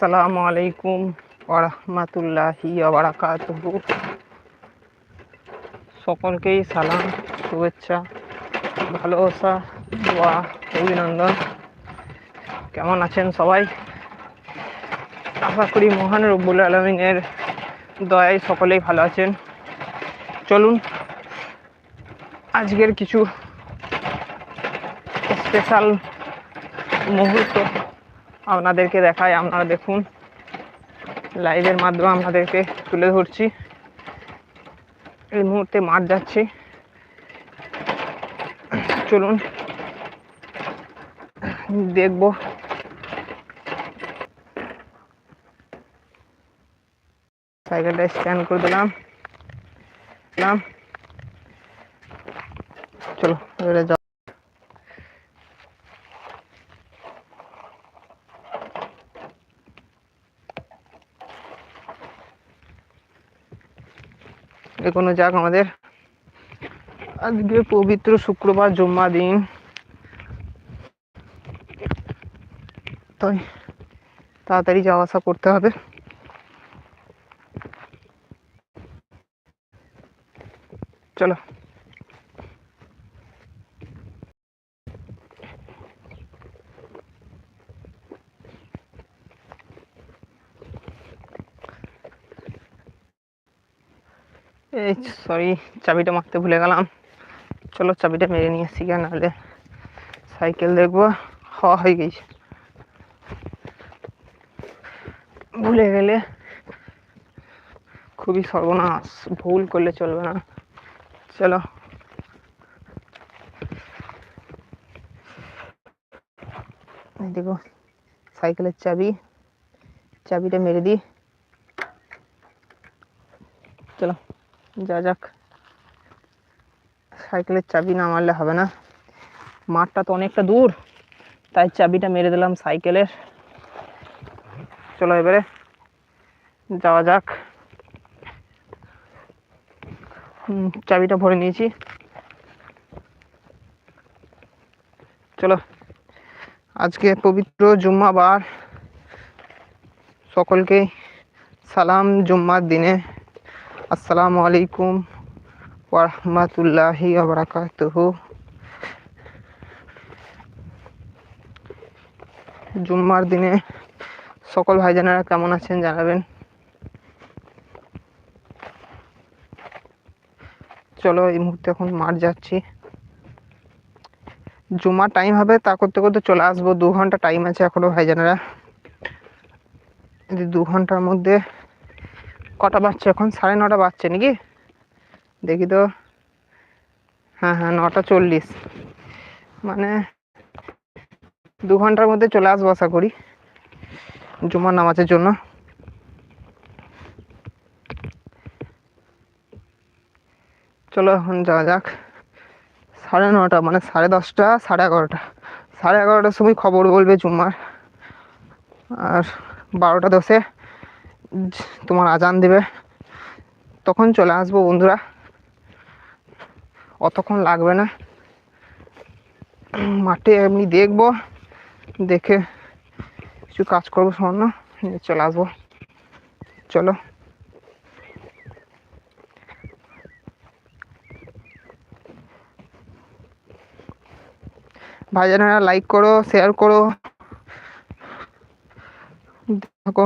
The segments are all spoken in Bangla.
আসসালামু আলাইকুম ওরহমতুল্লাহি বারাকাতুহু। সকলকেই সালাম, শুভেচ্ছা, ভালোবাসা, দোয়া, অভিনন্দন। কেমন আছেন সবাই? আশা করি মহান রব্বুল আলমিনের দয়ায় সকলেই ভালো আছেন। চলুন, আজকের কিছু স্পেশাল মুহূর্ত আপনাদেরকে দেখায় আপনারা দেখুন। লাইভের মাধ্যমে আপনাদেরকে তুলে ধরছি। এই মুহূর্তে মাঠ যাচ্ছি। চলুন, দেখব। সাইকেলটা স্ক্যান করে দিলাম। চলো, এবারে এখনও যাক আমাদের। আজকে পবিত্র শুক্রবার, জুম্মা দিন। তাই তাড়াতাড়ি যাওয়া আসা করতে হবে। চলো এই সরি চাবিটা মারতে ভুলে গেলাম। চলো চাবিটা মেরে নিয়ে আসি কেন নাহলে সাইকেল দেখব। হওয়া হয়ে গেছে। ভুলে গেলে খুবই সর্বনাশ, ভুল করলে চলবে না। চলো। দেখো, সাইকেলের চাবি। চাবিটা মেরে দিই। চলো। যা যাক। সাইকেলের চাবি না মারলে হবে না। মাঠটা তো অনেকটা দূর, তাই চাবিটা মেরে দিলাম সাইকেলের। চলো এবারে যাওয়া যাক। চাবিটা ভরে নিয়েছি। চলো, আজকে পবিত্র জুম্মাবার। সকলকে সালাম জুম্মার দিনে। আসসালামু আলাইকুম ওরহমতুল্লাহি বারাকাতুহ জুম্মার দিনে সকল ভাইজানেরা কেমন আছেন জানাবেন? চলো এই মুহূর্তে এখন মাঠ যাচ্ছি। জুমার টাইম হবে, তা করতে করতে চলে আসব। দু ঘণ্টা টাইম আছে এখনও ভাইজানেরা। দু ঘণ্টার মধ্যে কটা বাজছে এখন? সাড়ে নটা বাজছে নাকি? দেখি তো। হ্যাঁ হ্যাঁ নটা চল্লিশ। মানে দু ঘণ্টার মধ্যে চলে আসব আশা করি, জুমার নামাজের জন্য। চলো এখন যাওয়া যাক। সাড়ে নটা মানে সাড়ে দশটা, সাড়ে এগারোটা। সাড়ে এগারোটার সময় খবর বলবে জুম্মার আর বারোটা দশে তোমার আজান দেবে। তখন চলে আসব বন্ধুরা। অতক্ষণ লাগবে না। মাঠে এমনি দেখব। দেখে কিছু কাজ করব সামান্য। নিয়ে চলে আসব। চলো। ভাইজানেরা লাইক করো শেয়ার করো। দেখো।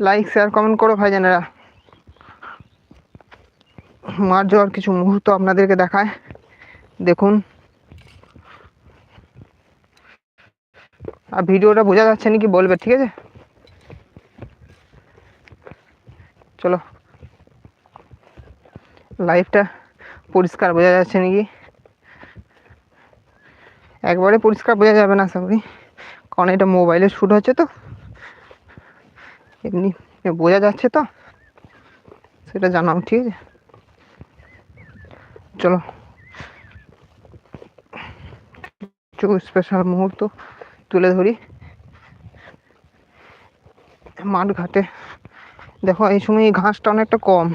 লাইক শেয়ার কমেন্ট করো ভাইজানেরা। মার যাওয়ার কিছু মুহূর্ত আপনাদেরকে দেখায়। দেখুন। আর ভিডিওটা বোঝা যাচ্ছে নাকি বলবে, ঠিক আছে? চলো। লাইভটা পরিষ্কার বোঝা যাচ্ছে নাকি একবারে পরিষ্কার বোঝা যাবে না আশা করি কারণ এটা মোবাইলে শ্যুট হচ্ছে তো। এমনি বোঝা যাচ্ছে তো? সেটা জানাও, ঠিক আছে? চলো। কিছু স্পেশাল মুহূর্ত তুলে ধরি। মাঠ ঘাটে দেখো, এই সময় এই ঘাসটা অনেকটা কম।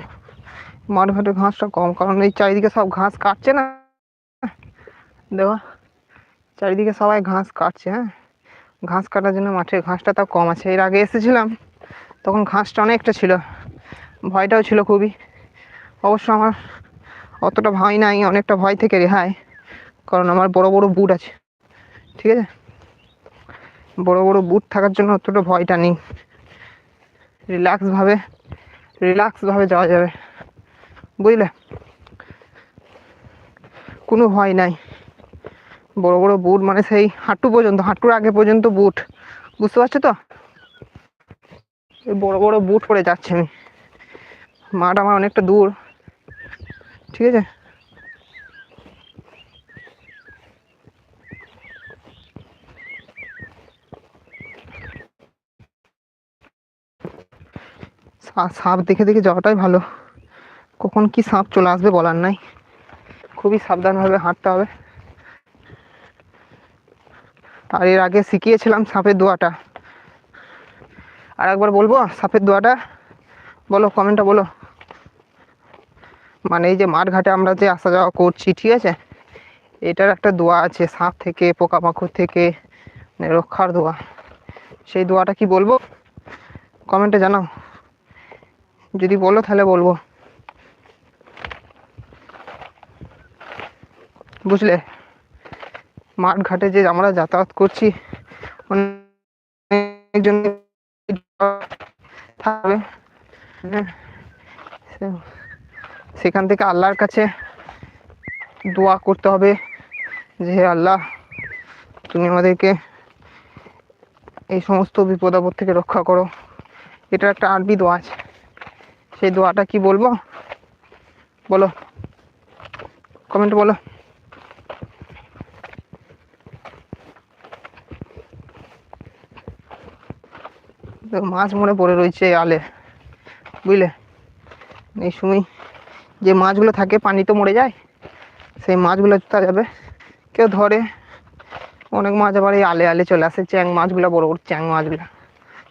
মাঠ ঘাটে ঘাসটা কম, কারণ এই চারিদিকে সব ঘাস কাটছে না। দেখো, চারিদিকে সবাই ঘাস কাটছে হ্যাঁ? ঘাস কাটার জন্য মাঠে ঘাসটা তাও কম আছে। এর আগে এসেছিলাম। তখন ঘাসটা অনেকটা ছিল। ভয়টাও ছিল খুবই। অবশ্য আমার অতটা ভয় নাই, অনেকটা ভয় থেকে রেহাই, কারণ আমার বড় বড় বুট আছে। ঠিক আছে? বড় বড় বুট থাকার জন্য অতটা ভয়টা নেই। রিল্যাক্সভাবে রিল্যাক্সভাবে যাওয়া যাবে। বুঝলে? কোনো ভয় নাই। বড় বড় বুট মানে সেই হাঁটু পর্যন্ত, হাঁটুর আগে পর্যন্ত বুট। বুঝতে পারছ তো? বড় বড় বুট পরে যাচ্ছে আমি। মাঠ আমার অনেকটা দূর। ঠিক আছে? সাপ দেখে দেখে যাওয়াটাই ভালো। কখন কি সাপ চলে আসবে বলার নাই। খুবই সাবধানভাবে হাঁটতে হবে। আর এর আগে শিখিয়েছিলাম সাপের দোয়াটা। আর একবার বলব, সাপের দোয়াটা। বলো কমেন্টটা বলো। মানে এই যে মাঠ ঘাটে আমরা যে আসা যাওয়া করছি, ঠিক আছে? এটার একটা দোয়া আছে, সাপ থেকে, পোকামাকড় থেকে মানে রক্ষার দোয়া। সেই দোয়াটা কি বলব? কমেন্টে জানাও। যদি বলো, তাহলে বলব। বুঝলে? মাঠ ঘাটে যে আমরা যাতায়াত করছি, অনেকজন থাকবে হ্যাঁ, সেখান থেকে আল্লাহর কাছে দোয়া করতে হবে যে হে আল্লাহ তুমি আমাদেরকে এই সমস্ত বিপদ আপদ থেকে রক্ষা করো। এটা একটা আরবি দোয়া আছে। সেই দোয়াটা কি বলব? বলো। কমেন্ট বলো। মাছ মনে পড়ে রয়েছে আলে, বুঝলে? এই সময় যে মাছগুলো থাকে পানি তো মরে যায়, সেই মাছগুলো তা যাবে। কেউ ধরে, অনেক মাছ আবার এই আলে আলে চলে আসে। চ্যাং মাছগুলো, বড় বড় চ্যাং মাছগুলো,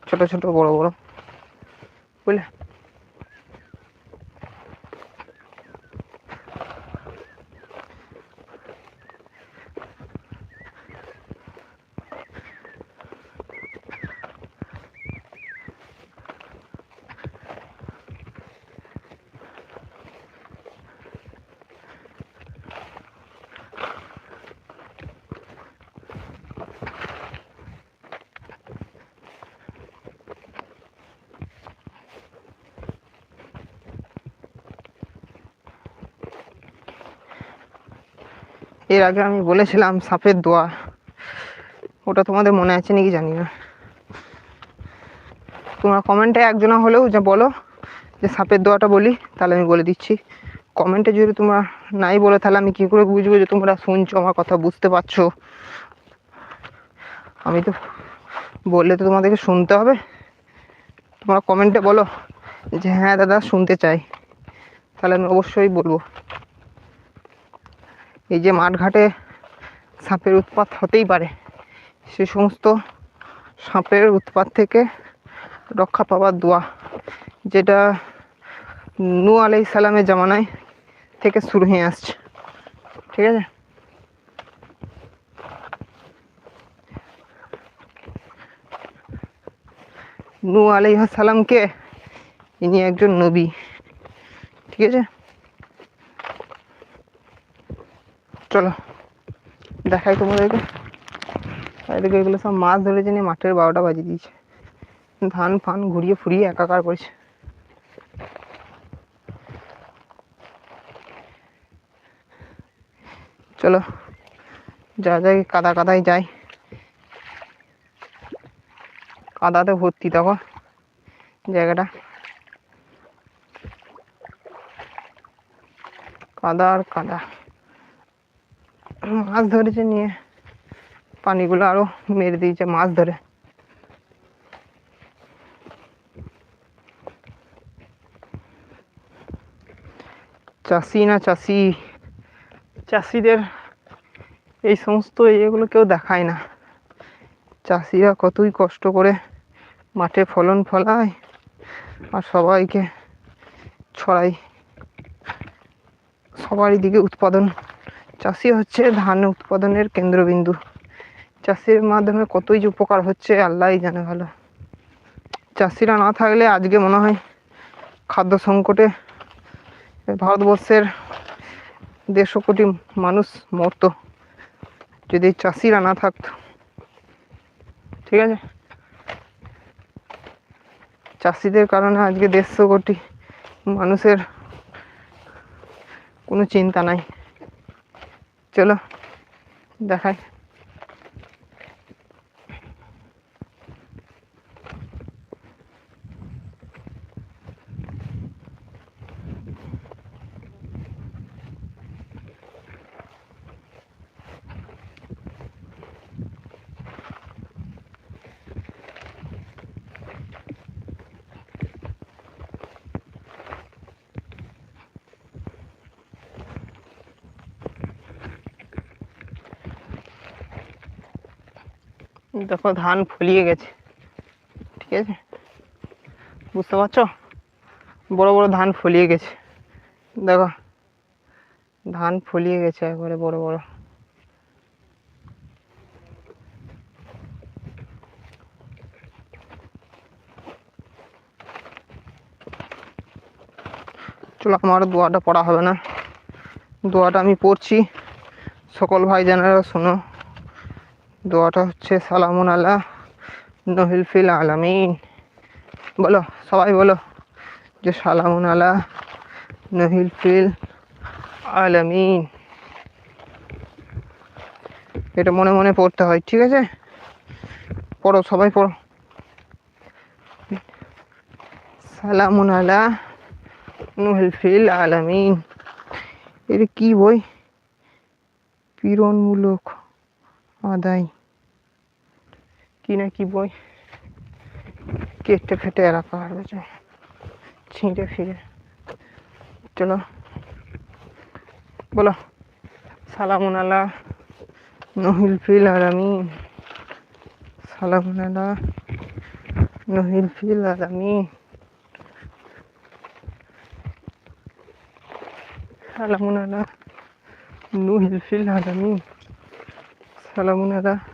ছোট ছোট, বড় বড়, বুঝলে? এর আগে আমি বলেছিলাম সাপের দোয়া। ওটা তোমাদের মনে আছে নাকি জানি না। তোমরা কমেন্টে একজনা হলেও যে বলো, যে সাপের দোয়াটা বলি, তাহলে আমি বলে দিচ্ছি। কমেন্টে যদি তোমরা নাই বলো, তাহলে আমি কী করে বুঝব যে তোমরা শুনছো, আমার কথা বুঝতে পারছ? আমি তো বললে তো তোমাদেরকে শুনতে হবে। তোমরা কমেন্টে বলো যে হ্যাঁ দাদা, শুনতে চাই। তাহলে আমি অবশ্যই বলব। এই যে মাঠঘাটে সাপের উৎপাত হতেই পারে। সে সমস্ত সাপের উৎপাত থেকে রক্ষা পাওয়ার দোয়া, যেটা নু আলাই সালামের জামানায় থেকে শুরু হয়ে আসছে। ঠিক আছে? নু আলাই সালামকে ইনি একজন নবী। ঠিক আছে? চলো, দেখাই তোমাদেরকে। এদিকে এগুলো সব মাছ ধরেছে নিয়ে মাঠের বারোটা বাজিয়ে দিয়েছে। ধান ফান ঘুরিয়ে ফুরিয়ে একাকার করেছে। চলো, যা যাই কাদা কাদায় যাই। কাদাতে ভর্তি, দেখো, জায়গাটা। কাদা আর কাদা। মাছ ধরেছে নিয়ে। পানিগুলো আরও মেরে দিয়েছে মাছ ধরে। চাষি না চাষি? চাষিদের এই সমস্ত ইয়েগুলো কেউ দেখায় না। চাষিরা কতই কষ্ট করে মাঠে ফলন ফলায় আর সবাইকে ছড়ায়। সবারই দিকে উৎপাদন চাষি হচ্ছে ধান উৎপাদনের কেন্দ্রবিন্দু। চাষির মাধ্যমে কতই যে উপকার হচ্ছে আল্লাহই জানে ভালো। চাষিরা না থাকলে আজকে মনে হয় খাদ্য সংকটে ভারতবর্ষের দেড়শো কোটি মানুষ মরতো। যদি চাষিরা না থাকতো ঠিক আছে? চাষিদের কারণে আজকে দেড়শো কোটি মানুষের কোনো চিন্তা নাই। চলো দেখাই। দেখো, ধান ফলিয়ে গেছে। ঠিক আছে? বুঝতে পারছ? বড় বড় ধান ফলিয়ে গেছে। দেখো, ধান ফলিয়ে গেছে একবারে বড় বড়। চলো, আমার দোয়াটা পড়া হবে না। দোয়াটা আমি পড়ছি। সকল ভাইজানেরা শোনো। দোয়াটা হচ্ছে সালামুন আল্লাহ নহিল ফিল আলামিন। বলো, সবাই বলো যে সালামুন আল্লাহ নহিল ফিল আলামিন। এটা মনে মনে পড়তে হয়, ঠিক আছে? পড়ো, সবাই পড়ো। সালামুন আল্লাহ নহিল ফিল আলামিন। এটা কি বই? পীড়নমূলক আদায়। কি না কি বই? কেটে ফেটে রাখা হয়েছে ছিঁড়ে ফিরে। চলো। বলো। সালামুন আল্লাহ নহিল ফিল আলামিন। সালামুন আল্লাহ নহিল ফিল আলামিন। সালামুন আল্লাহ নুহিল ফিল আলামিন। সালামুন আলা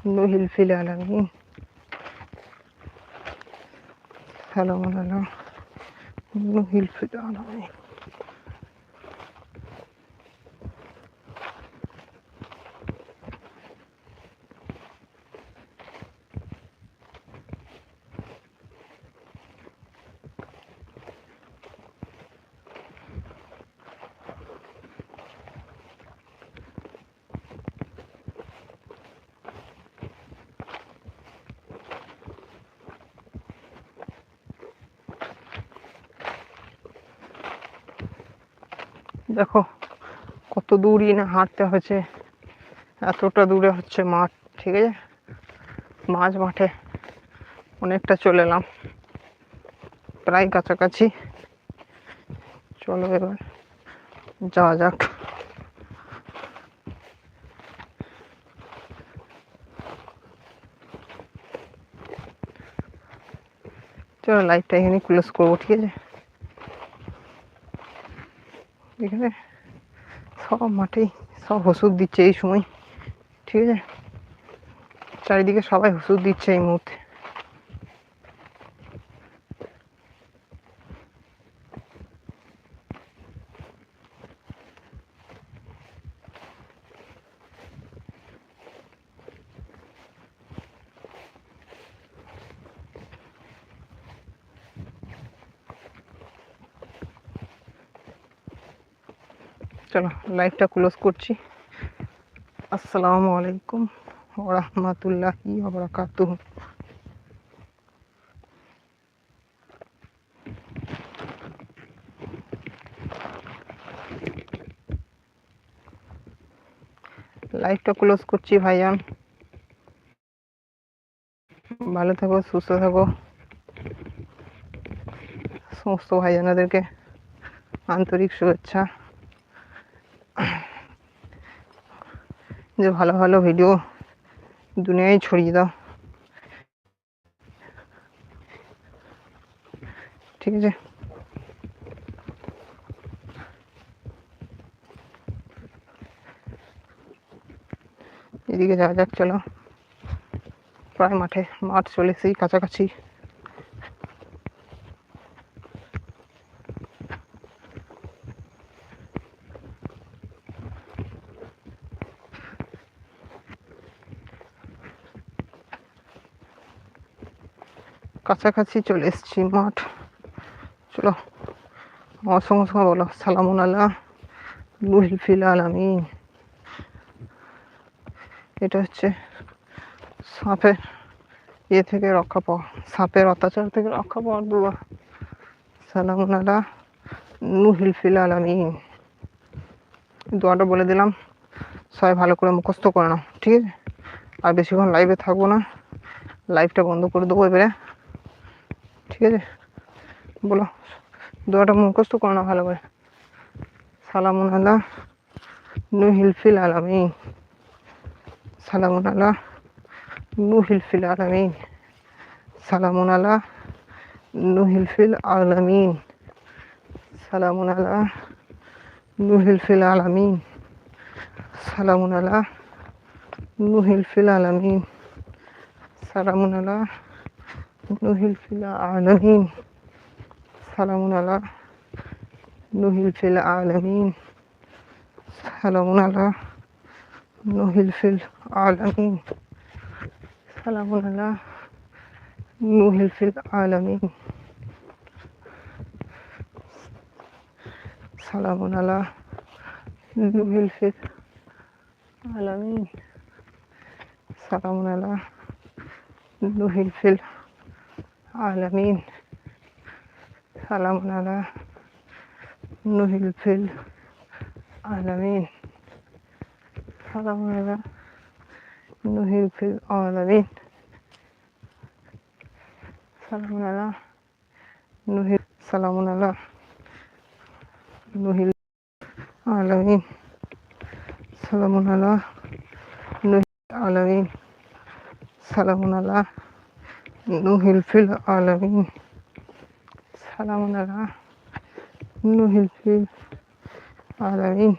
আলা নুহিল ফিল আলামিন সালামুন আলা নুহিল ফিল আলামিন দেখো, কত দূরই না হাঁটতে হয়েছে, এতটা দূরে হচ্ছে মাঠ, ঠিক আছে? মাঝ মাঠে অনেকটা চলে এলাম, প্রায় কাছাকাছি। চলো এবার যাওয়া যাক। চলো লাইভটা এখানে ক্লোজ করব, ঠিক আছে? এখানে সব মাঠেই সব ওষুধ দিচ্ছে এই সময়। ঠিক আছে? চারিদিকে সবাই ওষুধ দিচ্ছে এই মুহূর্তে চলো লাইভটা ক্লোজ করছি। আসসালামু আলাইকুম ওরহমতুল্লাহি ওবরাকাতুহ। লাইভটা ক্লোজ করছি ভাইজান। ভালো থাকো, সুস্থ থাকো। সমস্ত ভাইজানাদেরকে আন্তরিক শুভেচ্ছা। যে ভালো ভালো ভিডিও দুনিয়ায় ছড়িয়ে দাও। ঠিক আছে? এদিকে যাওয়া যাক, চলো। প্রায় মাঠে, মাঠ চলে এসেই কাছাকাছি। কাছাকাছি চলে এসেছি মাঠ। চলো, আমার সঙ্গে বলো, সালামুন আল্লাহ লুহিল ফিল আলামিন। এটা হচ্ছে সাপের ইয়ে থেকে রক্ষা পাওয়া, সাপের অত্যাচার থেকে রক্ষা পাওয়ার দোয়া। সালামুন আল্লাহ নুহিল ফিল আমি দোয়াটা বলে দিলাম, সবাই ভালো করে মুখস্থ করে নাও, ঠিক আছে? আর বেশিক্ষণ লাইভে থাকব না লাইভটা বন্ধ করে দেবো এবারে। ঠিক আছে? বলো। দোয়াটা মুখস্থ করো না ভালো করে। সালামুন আল্লাহ নুহিল ফিল আলামিন। সালামুন আল্লাহ নুহিল ফিল আলামিন। সালামুন আল্লাহ নু হিলফিল আলামিন। সালামুন আল্লাহ নুহিল ফিল আলামিন। সালামুন আল্লাহ নুহিল ফিল আলামিন। সালামুন আল্লাহ نهل في العالمين سلام على نهل في العالمين سلام على نهل في العالمين سلام على نهل في العالمين سلام على نهل في العالمين سلام على نهل في العالمين আলামিন, সালাম আলা নুহিল ফিল আলামিন, সালাম আলা নুহিল ফিল আলামিন, সালাম আলা নুহিল, সালাম আলা নুহিল আলামিন, সালাম আলা নুহিল আলামিন, সালাম আলা نهل في العالمين سلام على نهل في العالمين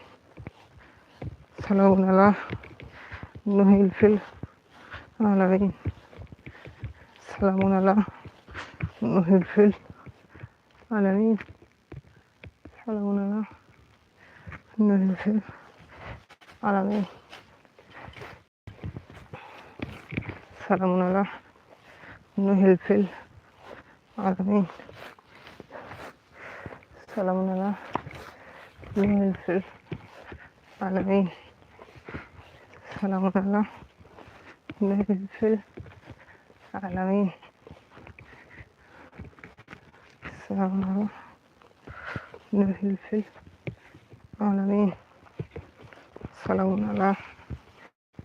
سلام على نهل في العالمين سلام على نهل في العالمين سلام على الفيل في العالمين سلام على إنه هلفل عظيم سلام على هلفل عالمين سلام على هلفل عالمين سلام على الفل عالمين سلام على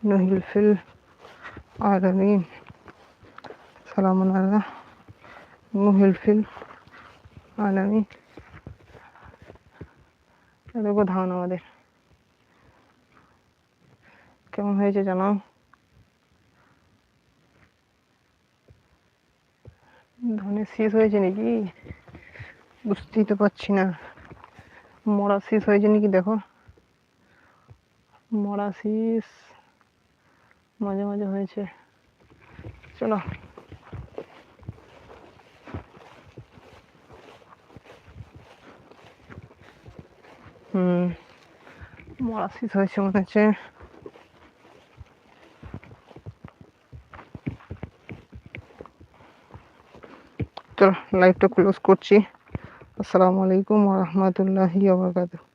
نهي الفل عالمين সালামুন আল্লাহ নুহিল ফিল আলামিন দেখো ধান আমাদের। কেমন হয়েছে জানাও? ধানের শেষ হয়েছে নাকি? বুঝতেই তো পারছি না। মরা শেষ হয়েছে নাকি দেখো। মরা শীষ মাঝে মাঝে হয়েছে। চলো। মরা শীষ হয়েছে মনে হচ্ছে চলো লাইভটা ক্লোজ করছি। আসসালামু আলাইকুম রহমতুল্লাহি আবরকাতুহ